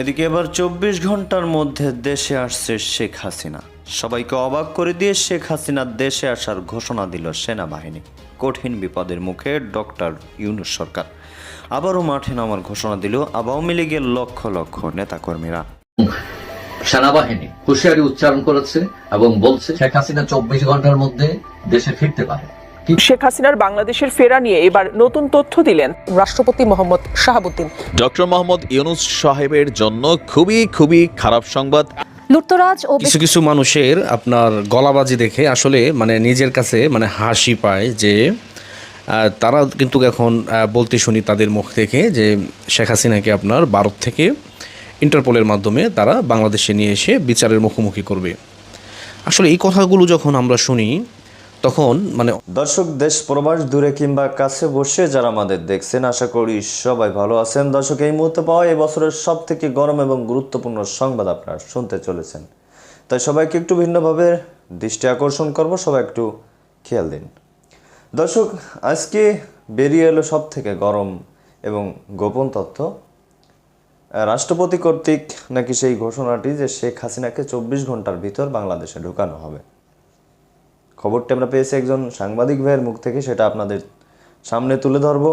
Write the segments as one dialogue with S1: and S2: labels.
S1: এদিকে এবার চব্বিশ ঘণ্টার মধ্যে দেশে আসছে শেখ হাসিনা। সবাইকে অবাক করে দিয়ে শেখ হাসিনা দেশে আসার ঘোষণা দিল সেনাবাহিনী। কঠিন বিপদের মুখে ডক্টর ইউনুস সরকার। আবারও মাঠে নামার ঘোষণা দিল আওয়ামী লীগের লক্ষ লক্ষ নেতাকর্মীরা।
S2: সেনাবাহিনী হুঁশিয়ারি উচ্চারণ করেছে এবং বলছে, শেখ হাসিনা চব্বিশ ঘণ্টার মধ্যে দেশে ফিরতে পারে।
S3: শেখ হাসিনার বাংলাদেশের ফেরা নিয়ে এবার নতুন তথ্য দিলেন
S4: রাষ্ট্রপতি মোহাম্মদ শাহাবুদ্দিন।
S5: ডক্টর মোহাম্মদ ইউনুস সাহেবের জন্য খুবই খুবই খারাপ সংবাদ।
S4: লুটতরাজ ও
S6: কিছু কিছু মানুষের আপনার গলাবাজি দেখে আসলে মানে নিজের কাছে মানে হাসি পায় যে তারা কিন্তু এখন আহ, বলতে শুনি তাদের মুখ থেকে যে শেখ হাসিনাকে আপনার ভারত থেকে ইন্টারপোলের মাধ্যমে তারা বাংলাদেশে নিয়ে এসে বিচারের মুখোমুখি করবে। আসলে এই কথাগুলো যখন আমরা শুনি তখন মানে
S1: দর্শক, দেশ প্রবাস দূরে কিংবা কাছে বসে যারা আমাদের দেখছেন, আশা করি সবাই ভালো আছেন। দর্শক, এই মুহূর্তে পাওয়া এই বছরের সব থেকে গরম এবং গুরুত্বপূর্ণ সংবাদ আপনারা শুনতে চলেছেন। তাই সবাইকে একটু ভিন্নভাবে দৃষ্টি আকর্ষণ করব, সবাই একটু খেয়াল দিন। দর্শক, আজকে বেরিয়ে এলো সব থেকে গরম এবং গোপন তথ্য। রাষ্ট্রপতি কর্তৃক নাকি সেই ঘোষণাটি যে শেখ হাসিনাকে চব্বিশ ঘণ্টার ভিতর বাংলাদেশে ঢুকানো হবে। খবরটি আমরা পেয়েছি একজন সাংবাদিক ভাইয়ের মুখ থেকে, সেটা আপনাদের সামনে তুলে ধরব।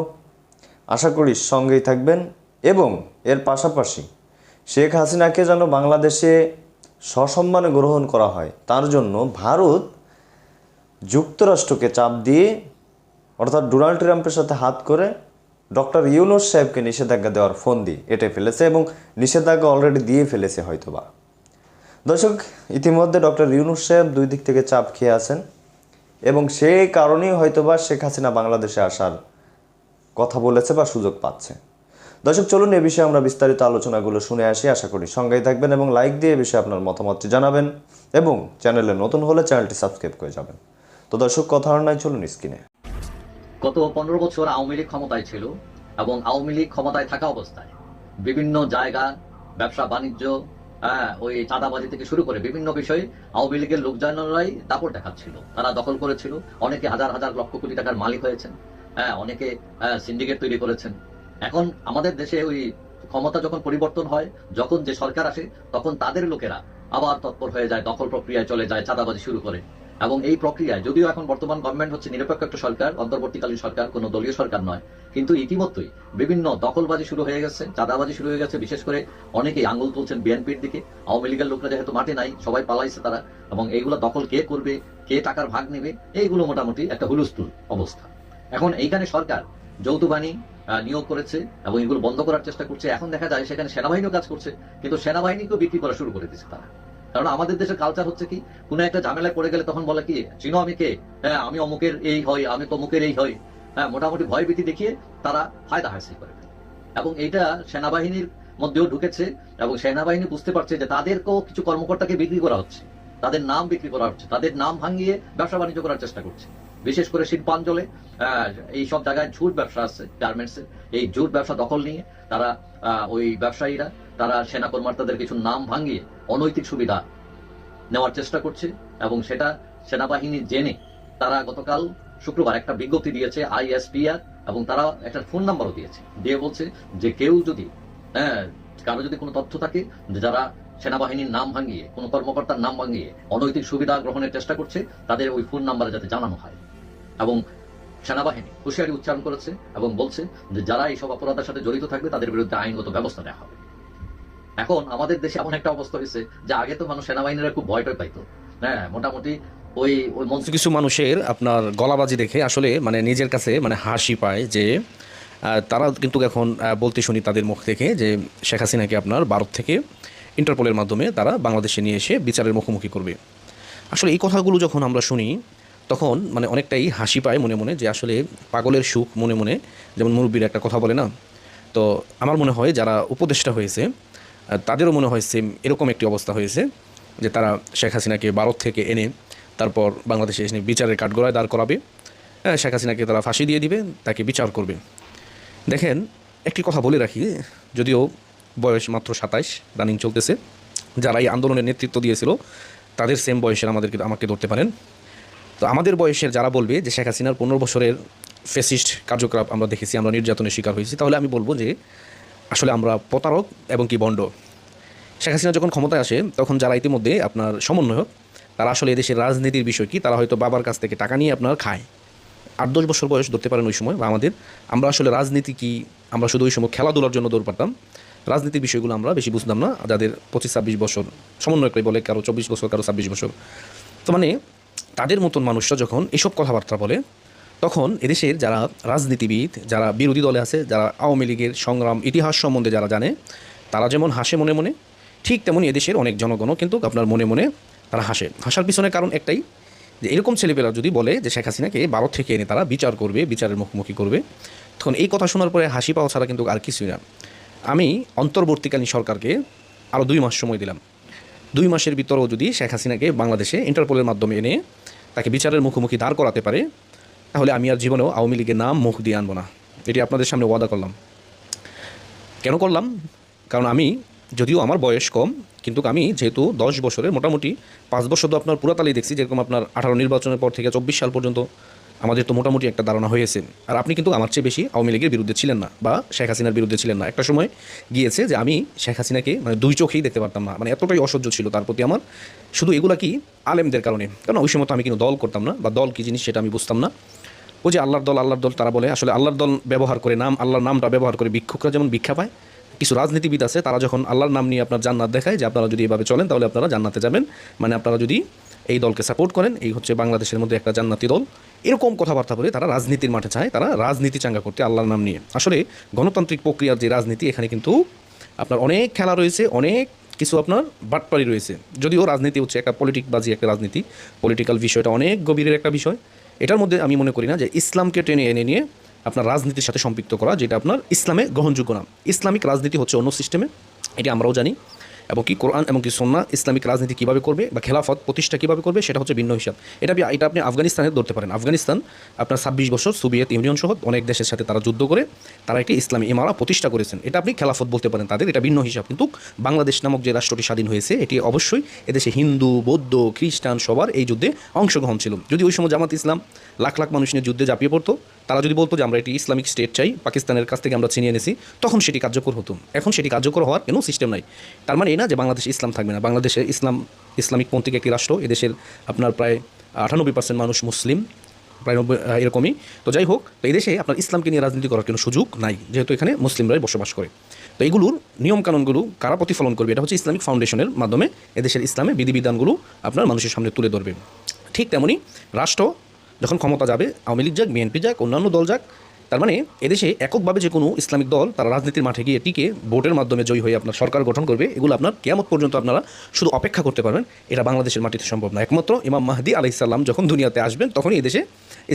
S1: আশা করি সঙ্গেই থাকবেন এবং এর পাশাপাশি শেখ হাসিনাকে যেন বাংলাদেশে সসম্মানে গ্রহণ করা হয়, তার জন্য ভারত যুক্তরাষ্ট্রকে চাপ দিয়ে, অর্থাৎ ডোনাল্ড ট্রাম্পের সাথে হাত করে ডক্টর ইউনুস সাহেবকে নিষেধাজ্ঞা দেওয়ার ফোন দিয়ে এটে ফেলেছে এবং নিষেধাজ্ঞা অলরেডি দিয়ে ফেলেছে হয়তোবা। দর্শক, ইতিমধ্যে ডক্টর ইউনুস সাহেব দুই দিক থেকে চাপ খেয়ে আছেন এবং সেই কারণেই হয়তোবা শেখ হাসিনা বাংলাদেশে আসার কথা বলেছে বা সুযোগ পাচ্ছে। দর্শক, চলুন এ বিষয়ে আমরা বিস্তারিত আলোচনাগুলো শুনে আসি। আশা করি সঙ্গেই থাকবেন এবং লাইক দিয়ে এ বিষয়ে আপনার মতামতটি জানাবেন এবং চ্যানেলে নতুন হলে চ্যানেলটি সাবস্ক্রাইব করে যাবেন। তো দর্শক, কথা আর নাই, চলুন স্ক্রিনে।
S2: গত পনেরো বছর আওয়ামী লীগ ক্ষমতায় ছিল এবং আওয়ামী লীগ ক্ষমতায় থাকা অবস্থায় বিভিন্ন জায়গা, ব্যবসা, বাণিজ্য হ্যাঁ ওই চাঁদাবাজি থেকে শুরু করে বিভিন্ন বিষয়ে আওয়ামী লীগের লোকজনরাই দাপট দেখাচ্ছিল। তারা দখল করেছিল। অনেকে হাজার হাজার লক্ষ কোটি টাকার মালিক হয়েছেন। হ্যাঁ অনেকে সিন্ডিকেট তৈরি করেছেন। এখন আমাদের দেশে ওই ক্ষমতা যখন পরিবর্তন হয়, যখন যে সরকার আসে, তখন তাদের লোকেরা আবার তৎপর হয়ে যায়, দখল প্রক্রিয়ায় চলে যায়, চাঁদাবাজি শুরু করে। এবং এই প্রক্রিয়ায় যদিও এখন বর্তমান গভর্নমেন্ট হচ্ছে নিরপেক্ষ একটা সরকার অন্তর্বর্তীকালীন সরকার কোনো দলীয় সরকার নয় কিন্তু ইতিমধ্যেই বিভিন্ন দখলবাজি শুরু হয়ে গেছে চাঁদাবাজি শুরু হয়ে গেছে বিশেষ করে অনেকেই আঙুল তুলছেন বিএনপির দিকে আওয়ামী লীগের লোকরা যেহেতু মাঠে নাই সবাই পালাইছে তারা এবং এইগুলো দখল কে করবে কে টাকার ভাগ নেবে এইগুলো মোটামুটি একটা হুলস্থুল অবস্থা। এখন এইখানে সরকার যৌথ বাণী আহ, নিয়োগ করেছে এবং এগুলো বন্ধ করার চেষ্টা করছে। এখন দেখা যায় সেখানে সেনাবাহিনীও কাজ করছে কিন্তু সেনাবাহিনীকেও বিক্রি করা শুরু করে দিচ্ছে তারা। কারণ আমাদের দেশের কালচার হচ্ছে কি, কোন একটা ঝামেলায় পড়ে গেলে তখন বলে কি, চিনো আমি কে? হ্যাঁ আমি অমুকের এই হই, আমি তমুকের এই হই। হ্যাঁ মোটামুটি ভয় ভীতি দেখিয়ে তারা ফায়দা হাসিল করে এবং এইটা সেনাবাহিনীর মধ্যেও ঢুকেছে এবং সেনাবাহিনী বুঝতে পারছে যে তাদেরকেও কিছু কর্মকর্তাকে বিক্রি করা হচ্ছে। তাদের নাম বিক্রি করা হচ্ছে, তাদের নাম ভাঙিয়ে ব্যবসা বাণিজ্য করার চেষ্টা করছে। বিশেষ করে শিল্পাঞ্চলে এই সব জায়গায় ঝুট ব্যবসা আছে গার্মেন্টস এই ঝুট ব্যবসা দখল নিয়ে তারা ওই ব্যবসায়ীরা, তারা সেনা কর্মকর্তাদের কিছু নাম ভাঙিয়ে অনৈতিক সুবিধা নেওয়ার চেষ্টা করছে এবং সেটা সেনাবাহিনী জেনে তারা গতকাল শুক্রবার একটা বিজ্ঞপ্তি দিয়েছে আইএসপিআর এবং তারা একটা ফোন নাম্বারও দিয়েছে। দিয়ে বলছে যে কেউ যদি হ্যাঁ কারও যদি কোনো তথ্য থাকে যারা সেনাবাহিনীর নাম ভাঙিয়ে, কোনো কর্মকর্তার নাম ভাঙিয়ে অনৈতিক সুবিধা গ্রহণের চেষ্টা করছে, তাদের ওই ফোন নাম্বারে যাতে জানানো হয়। এবং সেনাবাহিনী হুঁশিয়ারি উচ্চারণ করেছে এবং বলছে যে যারা এইসব অপরাধের সাথে জড়িত থাকবে, তাদের বিরুদ্ধে আইনগত ব্যবস্থা নেওয়া হবে। এখন আমাদের দেশে এমন একটা অবস্থা হয়েছে যে আগে তো মানুষ সেনাবাহিনীরা খুব ভয় টয় পাইতো। হ্যাঁ মোটামুটি ওই ওই মঞ্চ
S6: কিছু মানুষের আপনার গলাবাজি দেখে আসলে মানে নিজের কাছে মানে হাসি পায় যে তারা কিন্তু এখন বলতে শুনি তাদের মুখ থেকে যে শেখ হাসিনাকে আপনার ভারত থেকে ইন্টারপোলের মাধ্যমে তারা বাংলাদেশে নিয়ে এসে বিচারের মুখোমুখি করবে। আসলে এই কথাগুলো যখন আমরা শুনি তখন মানে অনেকটাই হাসি পায় মনে মনে যে আসলে পাগলের সুখ মনে মনে। যেমন মুরব্বীর একটা কথা বলে না? তো আমার মনে হয় যারা উপদেষ্টা হয়েছে তাদেরও মনে হয় সেম এরকম একটি অবস্থা হয়েছে যে তারা শেখ হাসিনাকে ভারত থেকে এনে তারপর বাংলাদেশে এসে বিচারের কাঠগড়ায় দাঁড় করাবে। হ্যাঁ শেখ হাসিনাকে তারা ফাঁসি দিয়ে দিবে, তাকে বিচার করবে। দেখেন, একটি কথা বলে রাখি, যদিও বয়স মাত্র সাতাইশ রানিং চলতেছে। যারা এই আন্দোলনের নেতৃত্ব দিয়েছিল, তাদের সেম বয়সের আমাদেরকে, আমাকে ধরতে পারেন। তো আমাদের বয়সের যারা বলবে যে শেখ হাসিনার পনেরো বছরের ফেসিস্ট কার্যকলাপ আমরা দেখেছি, আমরা নির্যাতনের শিকার হয়েছি, তাহলে আমি বলব যে আসলে আমরা প্রতারক এবং কি বন্ড? শেখ হাসিনা যখন ক্ষমতায় আসে, তখন যারা ইতিমধ্যে আপনার সমন্বয়ক, তারা আসলে এদেশের রাজনীতির বিষয় কি? তারা হয়তো বাবার কাছ থেকে টাকা নিয়ে আপনার খায়। আট দশ বছর বয়স ধরতে পারেন ওই সময় বা আমাদের। আমরা আসলে রাজনীতি কি? আমরা শুধু ওই সময় খেলাধুলার জন্য দৌড় পারতাম? রাজনীতির বিষয়গুলো আমরা বেশি বুঝতাম না, যাদের পঁচিশ ছাব্বিশ বছর সমন্বয়করাই বলে কারও চব্বিশ বছর, কারও ছাব্বিশ বছর। তো মানে তাদের মতন মানুষরা যখন এসব কথাবার্তা বলে, তখন এদেশের যারা রাজনীতিবিদ, যারা বিরোধী দলে আছে, যারা আওয়ামী লীগের সংগ্রাম, ইতিহাস সম্বন্ধে যারা জানে, তারা যেমন হাসে মনে মনে, ঠিক তেমনই এদেশের অনেক জনগণও কিন্তু আপনার মনে মনে তারা হাসে। হাসার পিছনে কারণ একটাই, যে এরকম ছেলেপেলা যদি বলে যে শেখ হাসিনাকে ভারত থেকে এনে তারা বিচার করবে, বিচারের মুখোমুখি করবে, তখন এই কথা শোনার পরে হাসি পাওয়া ছাড়া কিন্তু আর কিছুই না। আমি অন্তর্বর্তীকালীন সরকারকে আরও দুই মাস সময় দিলাম। দুই মাসের ভিতরেও যদি শেখ হাসিনাকে বাংলাদেশে ইন্টারপোলের মাধ্যমে এনে তাকে বিচারের মুখোমুখি দাঁড় করাতে পারে, তাহলে আমি আর জীবনেও আওয়ামী লীগের নাম মুখ দিয়ে আনব না। এটি আপনাদের সামনে ওয়াদা করলাম। কেন করলাম? কারণ আমি, যদিও আমার বয়স কম, কিন্তু আমি যেহেতু দশ বছরের, মোটামুটি পাঁচ বছর তো আপনার পুরাতালি দেখছি, যেরকম আপনার আঠারো নির্বাচনের পর থেকে চব্বিশ সাল পর্যন্ত আমাদের তো মোটামুটি একটা ধারণা হয়েছে। আর আপনি কিন্তু আমার চেয়ে বেশি আওয়ামী লীগের বিরুদ্ধে ছিলেন না বা শেখ হাসিনার বিরুদ্ধে ছিলেন না। একটা সময় গিয়েছে যে আমি শেখ হাসিনাকে মানে দুই চোখেই দেখতে পারতাম না। মানে এতটাই অসহ্য ছিল তার প্রতি আমার। শুধু এগুলা কি আলেমদের কারণে। কারণ ওই সময় তো আমি কিন্তু দল করতাম না বা দল কী জিনিস সেটা আমি বুঝতাম না। ওই যে আল্লাহর দল আল্লাহর দল তারা বলে, আসলে আল্লাহর দল ব্যবহার করে নাম, আল্লাহর নামটা ব্যবহার করে ভিক্ষুকরা যেমন ভিক্ষা পায়, কিছু রাজনীতিবিদ আছে তারা যখন আল্লাহর নাম নিয়ে আপনার জান্নাত দেখায় যে আপনারা যদি এভাবে চলেন তাহলে আপনারা জান্নাতে যাবেন। মানে আপনারা যদি এই দলকে সাপোর্ট করেন। এই হচ্ছে বাংলাদেশের মধ্যে একটা জান্নাতি দল। এরকম কথাবার্তা বলে তারা রাজনীতির মাঠে চায়। তারা রাজনীতি চাঙ্গা করতে আল্লাহর নাম নিয়ে। আসলে গণতান্ত্রিক প্রক্রিয়ার যে রাজনীতি, এখানে কিন্তু আপনার অনেক খেলা রয়েছে, অনেক কিছু আপনার বাটপাড়ি রয়েছে। যদিও রাজনীতি হচ্ছে একটা পলিটিক বাজি একটা রাজনীতি। পলিটিক্যাল বিষয়টা অনেক গভীরের একটা বিষয়। এটার মধ্যে আমি মনে করি না যে ইসলামকে টেনে এনে নিয়ে আপনার রাজনীতির সাথে সম্পৃক্ত করা, যেটা আপনার ইসলামে গ্রহণযোগ্য না। ইসলামিক রাজনীতি হচ্ছে অন্য সিস্টেমে এটি আমরাও জানি। এবং কি কোরআন এবং কি সন্না ইসলামিক রাজনীতি কীভাবে করবে বা খেলাফত প্রতিষ্ঠা কীভাবে করবে সেটা হচ্ছে ভিন্ন হিসাব। এটা এটা আপনি আফগানিস্তানে ধরতে পারেন। আফগানিস্তান আপনার ছাব্বিশ বছর সোভিয়েত ইউনিয়ন সহ অনেক দেশের সাথে তারা যুদ্ধ করে, তারা একটি ইসলামী ইমারা প্রতিষ্ঠা করেছেন। এটা আপনি খেলাফত বলতে পারেন তাদের, এটা ভিন্ন হিসাব। কিন্তু বাংলাদেশ নামক যে রাষ্ট্রটি স্বাধীন হয়েছে, এটি অবশ্যই এদেশে হিন্দু, বৌদ্ধ, খ্রিস্টান সবার এই যুদ্ধে অংশগ্রহণ ছিল। যদি ওই সময় জামাত ইসলাম লাখ লাখ মানুষ নিয়ে যুদ্ধে ঝাঁপিয়ে পড়তো তারা যদি বলতো যে আমরা একটি ইসলামিক স্টেট চাই, পাকিস্তানের কাছ থেকে আমরা ছিনিয়ে এনেছি, তখন সেটি কার্যকর হতো। এখন সেটি কার্যকর হওয়ার কোনো সিস্টেম নাই। তার মানে এই না যে বাংলাদেশে ইসলাম থাকবে না। বাংলাদেশে ইসলাম, ইসলামিক পন্থীকে একটি রাষ্ট্র, এদেশের আপনার প্রায় আটানব্বই পার্সেন্ট মানুষ মুসলিম, প্রায় নব্বই এরকমই। তো যাই হোক, তো এই দেশে আপনার ইসলামকে নিয়ে রাজনীতি করার কোনো সুযোগ নাই, যেহেতু এখানে মুসলিমরাই বসবাস করে। তো এইগুলোর নিয়মকানুনগুলো কারা প্রতিফলন করবে? এটা হচ্ছে ইসলামিক ফাউন্ডেশনের মাধ্যমে এদেশের ইসলামে বিধিবিধানগুলো আপনার মানুষের সামনে তুলে ধরবে। ঠিক তেমনই রাষ্ট্র যখন ক্ষমতা যাবে, আওয়ামী লীগ যাক, বিএনপি যাক, অন্যান্য দল যাক, তার মানে এদেশে এককভাবে যে কোনো ইসলামিক দল তারা রাজনীতির মাঠে গিয়ে টিকে ভোটের মাধ্যমে জয়ী হয়ে আপনার সরকার গঠন করবে, এগুলো আপনার কেয়ামত পর্যন্ত আপনারা শুধু অপেক্ষা করতে পারবেন। এটা বাংলাদেশের মাটিতে সম্ভব না। একমাত্র ইমাম মাহদি আলাইসাল্লাম যখন দুনিয়াতে আসবেন, তখনই এদেশে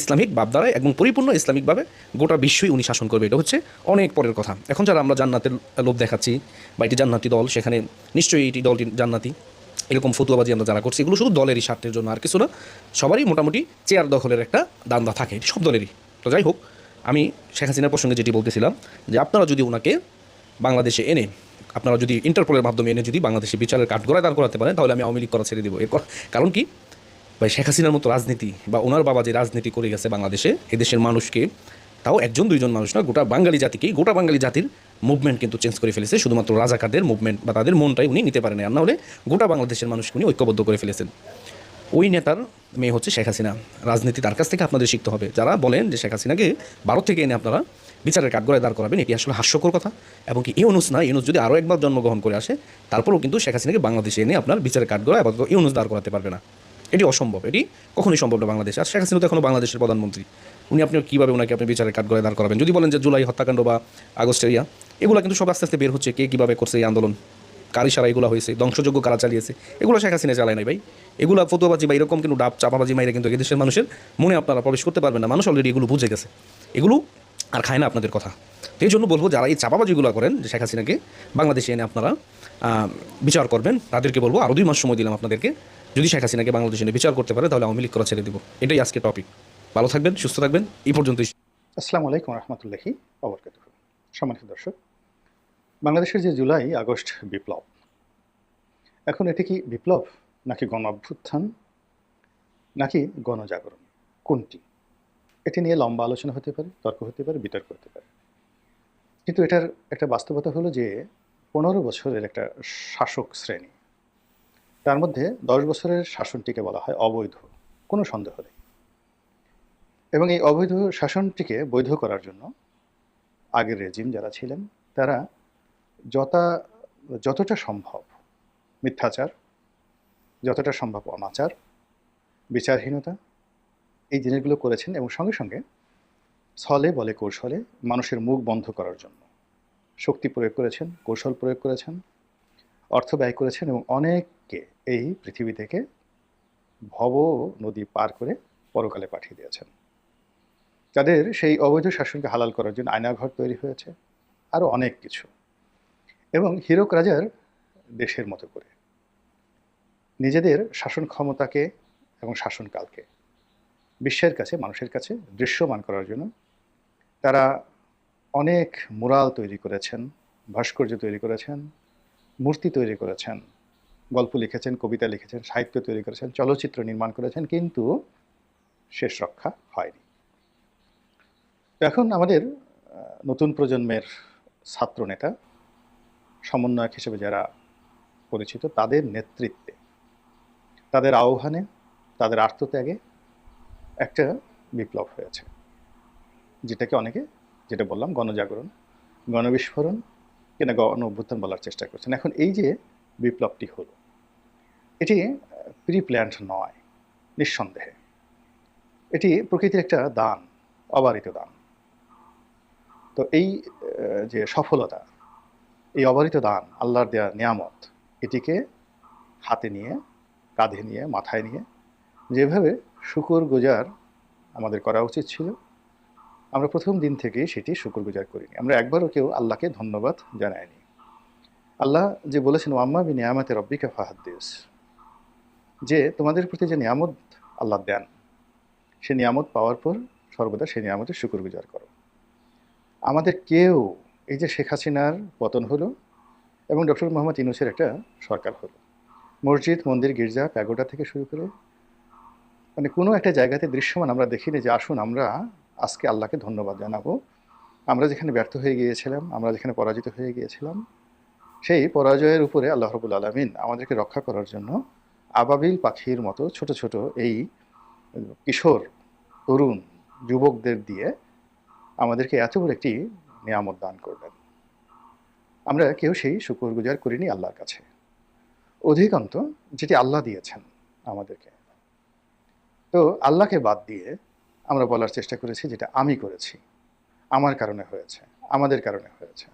S6: ইসলামিক ভাবধারায় এবং পরিপূর্ণ ইসলামিকভাবে গোটা বিশ্বই উনি শাসন করবে। এটা হচ্ছে অনেক পরের কথা। এখন যারা আমরা জান্নাতের লোভ দেখাচ্ছি বা এটি জান্নাতি দল, সেখানে নিশ্চয়ই এটি দলটি জান্নাতি। এরকম ফতুয়াবাজি আমরা যারা করছি, এগুলো শুধু দলেরই স্বার্থের জন্য আর কিছু না, সবারই মোটামুটি চেয়ার দখলের একটা দান্দা থাকে সব দলেরই। তো যাই হোক, আমি শেখ হাসিনার প্রসঙ্গে যেটি বলতেছিলাম, যে আপনারা যদি ওনাকে বাংলাদেশে এনে, আপনারা যদি ইন্টারপোলের মাধ্যমে এনে যদি বাংলাদেশে বিচারের কাঠগড়ায় দাঁড় করাতে পারেন, তাহলে আমি আওয়ামী লীগ করা ছেড়ে দেবো। এর কারণ কি? ভাই, শেখ হাসিনার মতো রাজনীতি বা ওনার বাবা যে রাজনীতি করে গেছে বাংলাদেশে এদেশের মানুষকে, তাও একজন, দুইজন মানুষ না, গোটা বাঙালি জাতিকেই, গোটা বাঙালি জাতির মুভমেন্ট কিন্তু চেঞ্জ করে ফেলেছে, শুধুমাত্র রাজাকারদের মুভমেন্ট বা তাদের মনটাই উনি নিতে পারেন। আর না হলে গোটা বাংলাদেশের মানুষকে উনি ঐক্যবদ্ধ করে ফেলেছেন। ওই নেতার মেয়ে হচ্ছে শেখ হাসিনা। রাজনীতি তার কাছ থেকে আপনাদের শিখতে হবে। যারা বলেন যে শেখ হাসিনাকে ভারত থেকে এনে আপনারা বিচারের কাঠগড়ায় দাঁড় করাবেন, এটি আসলে হাস্যকর কথা। এবং কি ইউনুস না, ইউনুস যদি আরও একবার জন্মগ্রহণ করে আসে, তারপরেও কিন্তু শেখ হাসিনাকে বাংলাদেশে এনে আপনার বিচারের কাঠগড়ায় আপাতত ইউনুস দাঁড় করাতে পারবে না। এটি অসম্ভব, এটি কখনোই সম্ভব না বাংলাদেশে। আর শেখ হাসিনা তো এখনও বাংলাদেশের প্রধানমন্ত্রী। উনি আপনি কীভাবে ওনাকে আপনি বিচারের কাঠগড়ায় দাঁড় করাবেন? যদি বলেন যে জুলাই হত্যাকাণ্ড বা আগস্টের ইয়া এগুলো কিন্তু সব আস্তে আস্তে বের হচ্ছে কে কীভাবে করছে এই আন্দোলন, কারি সারা এগুলো হয়েছে, ধ্বংসযোগ্য কারা চালিয়েছে, এগুলো শেখ হাসিনা চালায় নাই ভাই। এগুলো ফতুয়াবাজি বা এরকম কিন্তু ডাব চাপাবাজি মাইরে কিন্তু এদেশের মানুষের মনে আপনারা প্রবেশ করতে পারবেন না। মানুষ অলরেডি এগুলো বুঝে গেছে। এগুলো আর খায় না আপনাদের কথা। তো এই জন্য বলব, যারা এই চাপাবাজিগুলো করেন, যে শেখ হাসিনাকে বাংলাদেশে এনে আপনারা বিচার করবেন, তাদেরকে বলব আরও দুই মাস সময় দিলাম আপনাদেরকে। যদি শেখ হাসিনাকে বাংলাদেশে এনে বিচার করতে পারে, তাহলে আওয়ামী লীগ করা ছেড়ে দিব। এটাই আজকে টপিক ভালো থাকবেন, সুস্থ থাকবেন। এই পর্যন্তই।
S7: আসসালামু আলাইকুম রহমতুল্লাহি অবরকাত সম্মানিত দর্শক, বাংলাদেশের যে জুলাই আগস্ট বিপ্লব, এখন এটি কি বিপ্লব, নাকি গণ অভ্যুত্থান নাকি গণজাগরণ? কোনটি? এটি নিয়ে লম্বা আলোচনা হতে পারে, তর্ক হতে পারে, বিতর্ক হতে পারে। কিন্তু এটার একটা বাস্তবতা হলো যে, পনেরো বছরের একটা শাসক শ্রেণি তার মধ্যে দশ বছরের শাসনটিকে বলা হয় অবৈধ। কোনো সন্দেহ নেই। এবং এই অবৈধ শাসনটিকে বৈধ করার জন্য আগের রেজিম যারা ছিলেন, তারা যতা যতটা সম্ভব মিথ্যাচার, যতটা সম্ভব অনাচার, বিচারহীনতা এই জিনিসগুলো করেছেন এবং সঙ্গে সঙ্গে ছলে বলে কৌশলে মানুষের মুখ বন্ধ করার জন্য শক্তি প্রয়োগ করেছেন, কৌশল প্রয়োগ করেছেন, অর্থ ব্যয় করেছেন এবং অনেককে এই পৃথিবী থেকে ভব নদী পার করে পরকালে পাঠিয়ে দিয়েছেন। তাদের সেই অবৈধ শাসনকে হালাল করার জন্য আয়নাঘর তৈরি হয়েছে আরও অনেক কিছু। এবং হীরক রাজার দেশের মতো করে। নিজেদের শাসন ক্ষমতাকে এবং শাসনকালকে বিশ্বের কাছে, মানুষের কাছে দৃশ্যমান করার জন্য তারা অনেক মুরাল তৈরি করেছেন, ভাস্কর্য তৈরি করেছেন, মূর্তি তৈরি করেছেন। গল্প লিখেছেন, কবিতা লিখেছেন, সাহিত্য তৈরি করেছেন, চলচ্চিত্র নির্মাণ করেছেন, কিন্তু শেষ রক্ষা হয়নি। এখন আমাদের নতুন প্রজন্মের ছাত্র নেতা সমন্বয়ক হিসেবে যারা পরিচিত, তাদের নেতৃত্বে, তাদের আহ্বানে, তাদের আত্মত্যাগে একটা বিপ্লব হয়েছে। যেটাকে অনেকে, যেটা বললাম, গণজাগরণ, গণবিস্ফোরণ কিনা গণ অভ্যুত্থান বলার চেষ্টা করছেন। এখন এই যে বিপ্লবটি হলো এটি প্রি প্ল্যান্ড নয়, নিঃসন্দেহে। এটি প্রকৃতির একটা দান, অবারিত দান। তো এই যে সফলতা, এই অবারিত দান, আল্লাহর দেওয়া নিয়ামত, এটিকে হাতে নিয়ে, কাঁধে নিয়ে, মাথায় নিয়ে, যেভাবে শুকর গুজার আমাদের করা উচিত ছিল, আমরা প্রথম দিন থেকে সেটি শুকর গুজার করিনি। আমরা একবারও কেউ আল্লাহকে ধন্যবাদ জানাইনি। আল্লাহ যে বলেছেন ওয়াম্মা বি নিয়ামতে রব্বিকা ফাহাদ্দিস। যে তোমাদের প্রতি যে নিয়ামত আল্লাহ দেন, সে নিয়ামত পাওয়ার পর সর্বদা সেই নিয়ামতের শুকর গুজার করো। আমাদের কেউ, এই যে শেখ হাসিনার পতন হলো এবং ডক্টর মোহাম্মদ ইনুসের একটা সরকার হলো। মসজিদ, মন্দির, গির্জা, প্যাগোডা থেকে শুরু করে মানে কোনো একটা জায়গাতে দৃশ্যমান আমরা দেখিনি যে আসুন আমরা আজকে আল্লাহকে ধন্যবাদ জানাব। আমরা যেখানে ব্যর্থ হয়ে গিয়েছিলাম, আমরা যেখানে পরাজিত হয়ে গিয়েছিলাম, সেই পরাজয়ের উপরে আল্লাহ রবুল আলমিন আমাদেরকে রক্ষা করার জন্য আবাবিল পাখির মতো ছোট ছোট এই কিশোর, তরুণ যুবকদের দিয়ে আমাদেরকে এত বড় একটি নিয়ামত দান করলেন। আমরা কেউ সেই শুকর গুজার করিনি আল্লাহর কাছে। অধিকান্ত যেটি আল্লাহ দিয়েছেন আমাদেরকে। তো আল্লাহকে বাদ দিয়ে আমরা বলার চেষ্টা করেছি যেটা আমি করেছি। আমার কারণে হয়েছে, আমাদের কারণে হয়েছে।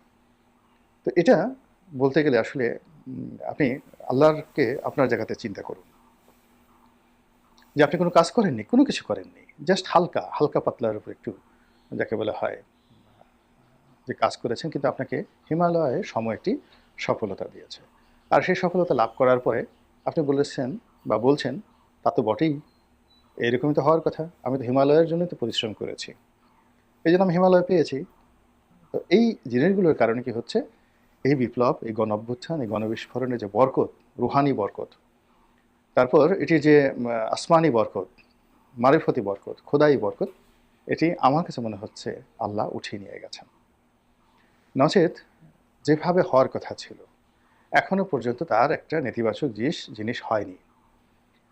S7: তো এটা বলতে গেলে আসলে আপনি আল্লাহকে আপনার জায়গাতে চিন্তা করুন। যে আপনি কোনো কাজ করেননি, কোনো কিছু করেননি জাস্ট হালকা হালকা পাতলার উপর একটু যাকে বলা হয়, যে কাজ করেছেন কিন্তু আপনাকে হিমালয়ে সময় একটি সফলতা দিয়েছে। আর সেই সফলতা লাভ করার পরে আপনি বলেছেন বা বলছেন, তা তো বটেই। এরকমই তো হওয়ার কথা। আমি তো হিমালয়ের জন্য তো পরিশ্রম করেছি। এই জন্য আমি হিমালয় পেয়েছি। তো এই জিনিসগুলোর কারণে কি হচ্ছে? এই বিপ্লব এই গণ অভ্যুত্থান এই গণবিস্ফোরণের যে বরকত, রুহানি বরকত। তারপর এটি যে আসমানি বরকত, মারিফতি বরকত, খোদাই বরকত, এটি আমার কাছে মনে হচ্ছে আল্লাহ উঠিয়ে নিয়ে গেছেন। নচেত যেভাবে হওয়ার কথা ছিল, এখনও পর্যন্ত তার একটা নেতিবাচক জিনিস জিনিস হয়নি।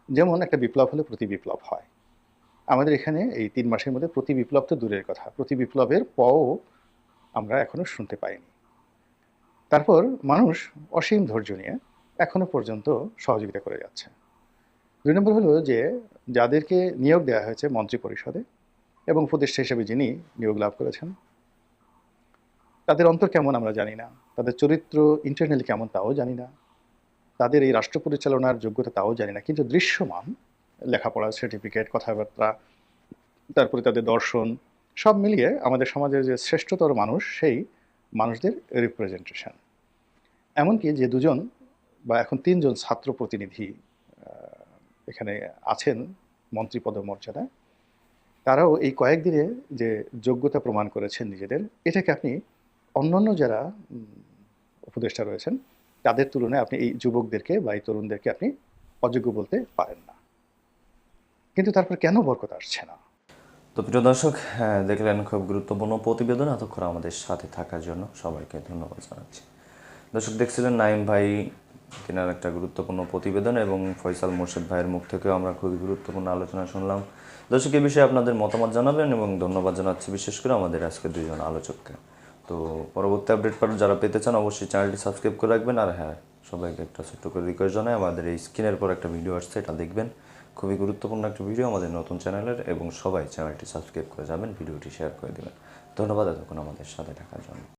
S7: যেমন একটা বিপ্লব হলে প্রতি বিপ্লব হয়। আমাদের এখানে এই তিন মাসের মধ্যে প্রতি বিপ্লব তো দূরের কথা, প্রতি বিপ্লবের পও আমরা এখনও শুনতে পাইনি। তারপর মানুষ অসীম ধৈর্য নিয়ে এখনও পর্যন্ত সহযোগিতা করে যাচ্ছে। দুই নম্বর হলো যে যাদেরকে নিয়োগ দেওয়া হয়েছে মন্ত্রী পরিষদে এবং উপদেষ্টা হিসেবে যিনি নিয়োগ লাভ করেছেন, তাদের অন্তর কেমন আমরা জানি না, তাদের চরিত্র ইন্টারনালি কেমন তাও জানি না, তাদের এই রাষ্ট্র পরিচালনার যোগ্যতা তাও জানি না, কিন্তু দৃশ্যমান লেখাপড়ার সার্টিফিকেট কথাবার্তা, তারপরে তাদের দর্শন, সব মিলিয়ে আমাদের সমাজের যে শ্রেষ্ঠতর মানুষ সেই মানুষদের রিপ্রেজেন্টেশন এমনকি যে দুজন বা এখন তিনজন ছাত্র প্রতিনিধি এখানে আছেন মন্ত্রী পদমর্যাদায়, তারাও এই কয়েকদিনে যে যোগ্যতা প্রমাণ করেছেন নিজেদের, এটাকে আপনি অন্যান্য যারা উপদেষ্টা রয়েছেন, তাদের তুলনায় আপনি এই যুবকদেরকে বা এই তরুণদেরকে আপনি অযোগ্য বলতে পারেন না। কিন্তু তারপর কেন বরকত আসছে না?
S1: তো প্রিয় দর্শক দেখলেন খুব গুরুত্বপূর্ণ প্রতিবেদন এতক্ষণ আমাদের সাথে থাকার জন্য সবাইকে ধন্যবাদ জানাচ্ছি। দর্শক, দেখছিলেন নাইম ভাই, তিনার একটা গুরুত্বপূর্ণ প্রতিবেদন এবং ফয়সাল মোর্শেদ ভাইয়ের মুখ থেকেও আমরা খুবই গুরুত্বপূর্ণ আলোচনা শুনলাম। দর্শক এই বিষয়ে আপনাদের মতামত জানাবেন এবং ধন্যবাদ জানাচ্ছি বিশেষ করে আমাদের আজকে দুইজন আলোচককে। তো পরবর্তী আপডেট পার যারা পেতে চান অবশ্যই চ্যানেলটি সাবস্ক্রাইব করে রাখবেন। আর হ্যাঁ সবাইকে একটা ছোট্ট করে রিকোয়েস্ট জানাই, আমাদের এই স্ক্রিনের পর একটা ভিডিও আসছে, এটা দেখবেন। খুবই গুরুত্বপূর্ণ একটা ভিডিও আমাদের নতুন চ্যানেলের এবং সবাই চ্যানেলটি সাবস্ক্রাইব করে যাবেন ভিডিওটি শেয়ার করে দেবেন। ধন্যবাদ এতক্ষণ আমাদের সাথে থাকার জন্য।